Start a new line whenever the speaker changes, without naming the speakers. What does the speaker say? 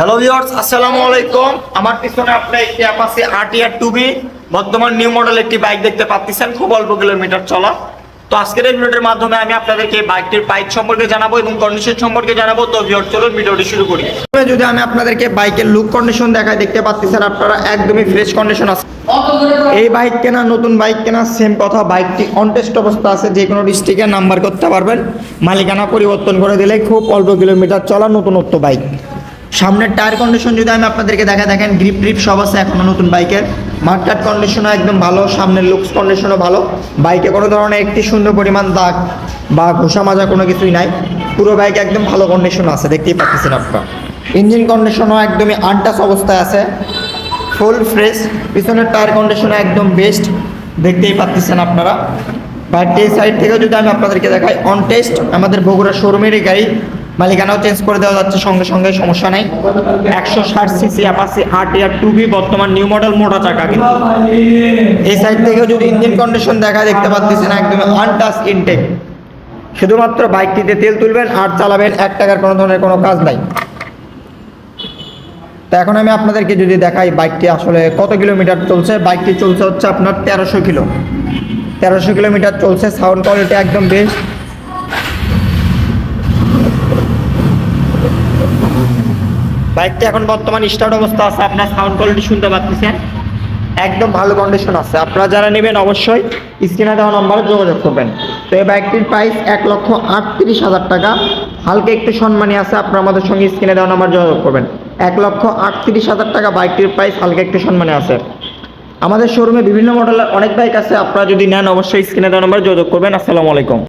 Hello viewers আসসালামু আলাইকুম। আমার পিছনে আপনার একটি অ্যাপাসি আরটিআর টুবি বর্তমান নিউ মডেল একটি বাইক দেখতে পাচ্ছেন। খুব অল্প কিলোমিটার চলা। তো আজকের এই ভিডিওটির মাধ্যমে আমি আপনাদেরকে বাইকটির বাইক সম্পর্কে জানাব এবং কন্ডিশন সম্পর্কে জানাব। তো ভিউয়ার্স চলুন ভিডিওটি শুরু করি। যদি আমি আপনাদেরকে বাইকের লুক কন্ডিশন দেখাই, দেখতে পাচ্ছেন আপনারা একদমই ফ্রেশ কন্ডিশন আছে। এই বাইক কেনা, নতুন বাইক কেনা সেম কথা বাইকটি অনটেস্ট অবস্থা আছে। যে কোনো ডিস্ট্রিক্টে নাম্বার করতে পারবেন। মালিকানা পরিবর্তন করে দিলে খুব অল্প কিলোমিটার চলা নতুনত্ব বাইক সামনের টায়ার কন্ডিশন যদি আমি আপনাদেরকে দেখা দেখেন গ্রিপ ট্রিপ সব আছে এখনও নতুন বাইকের। মার্কাট কন্ডিশনও একদম ভালো, সামনের লুকস কন্ডিশনও ভালো। বাইকে কোনো ধরনের একটি সুন্দর পরিমাণ দাগ বা ঘোষা মাজা কোনো কিছুই নাই। পুরো বাইক একদম ভালো কন্ডিশন আছে, দেখতেই পাচ্ছেন আপনারা। ইঞ্জিন কন্ডিশনও একদমই আনটাস অবস্থায় আছে। ফুল ফ্রেশ পিছনের টায়ার কন্ডিশন একদম বেস্ট দেখতেই পাচ্ছেন আপনারা। বাইকটি সাইড থেকে যদি আমি আপনাদেরকে দেখাই অন টেস্ট আমাদের বগুড়া শোরুমেরই গাড়ি। মালিকানাও চেঞ্জ করে দেওয়া যাচ্ছে, সঙ্গে সঙ্গে সমস্যা নেই। একশো ষাট সিসি অ্যাপাসি আট ইয়ার টু বি বর্তমান নিউ মডেল মোটা চাকা কিন্তু। এই সাইড থেকেও যদি ইঞ্জিন কন্ডিশন দেখা দেখতে পাচ্ছেন একদম আনটাস ইনটেক শুধুমাত্র বাইকটিতে তেল তুলবেন আর চালাবেন, এক টাকার কোনো ধরনের কোনো কাজ নাই। তো এখন আমি আপনাদেরকে যদি দেখাই বাইকটি আসলে কত কিলোমিটার চলছে, বাইকটি চলছে হচ্ছে আপনার তেরোশো কিলো। তেরোশো কিলোমিটার চলছে সাউন্ড কোয়ালিটি একদম বেস্ট বাইকটি এখন বর্তমান স্টার্ট অবস্থা আছে, আপনার সাউন্ড কোয়ালিটি শুনতে পাচ্ছেন। একদম ভালো কন্ডিশন আছে। আপনারা যারা নেবেন অবশ্যই স্ক্রিনে দেওয়া নম্বরে যোগাযোগ করবেন। তো এই বাইকটির প্রাইস এক লক্ষ আটত্রিশ হাজার টাকা। হালকা একটু সম্মানী আছে, আপনারা আমাদের সঙ্গে স্ক্রিনে দেওয়া নম্বর যোগাযোগ করবেন। এক লক্ষ আটত্রিশ হাজার টাকা বাইকটির প্রাইস হালকা একটু সম্মানী আছে। আমাদের শোরুমে বিভিন্ন মডেলের অনেক বাইক আছে, আপনারা যদি নেন অবশ্যই স্ক্রিনে দেওয়া নম্বরে যোগাযোগ করবেন। আসসালামু আলাইকুম।